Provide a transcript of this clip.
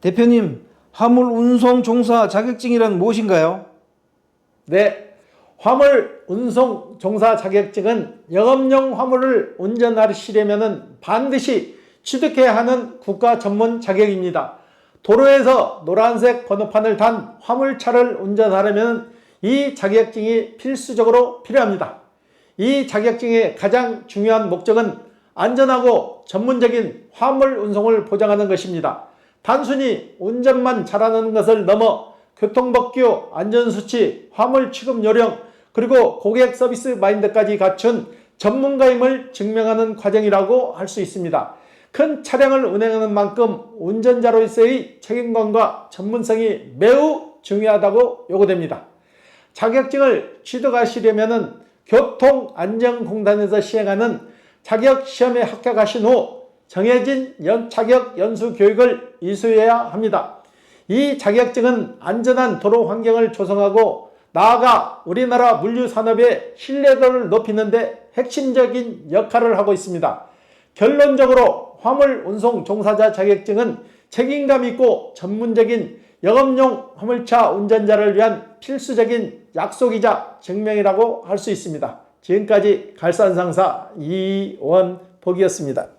대표님, 화물 운송 종사 자격증이란 무엇인가요? 네, 화물 운송 종사 자격증은 영업용 화물을 운전하시려면 반드시 취득해야 하는 국가 전문 자격입니다. 도로에서 노란색 번호판을 단 화물차를 운전하려면 이 자격증이 필수적으로 필요합니다. 이 자격증의 가장 중요한 목적은 안전하고 전문적인 화물 운송을 보장하는 것입니다. 단순히 운전만 잘하는 것을 넘어 교통법규, 안전수치, 화물 취급 요령, 그리고 고객 서비스 마인드까지 갖춘 전문가임을 증명하는 과정이라고 할 수 있습니다. 큰 차량을 운행하는 만큼 운전자로서의 책임감과 전문성이 매우 중요하다고 요구됩니다. 자격증을 취득하시려면 교통안전공단에서 시행하는 자격시험에 합격하신 후 정해진 연, 자격 연수 교육을 이수해야 합니다. 이 자격증은 안전한 도로 환경을 조성하고 나아가 우리나라 물류 산업의 신뢰도를 높이는 데 핵심적인 역할을 하고 있습니다. 결론적으로 화물 운송 종사자 자격증은 책임감 있고 전문적인 영업용 화물차 운전자를 위한 필수적인 약속이자 증명이라고 할 수 있습니다. 지금까지 갈산상사 이원복이었습니다.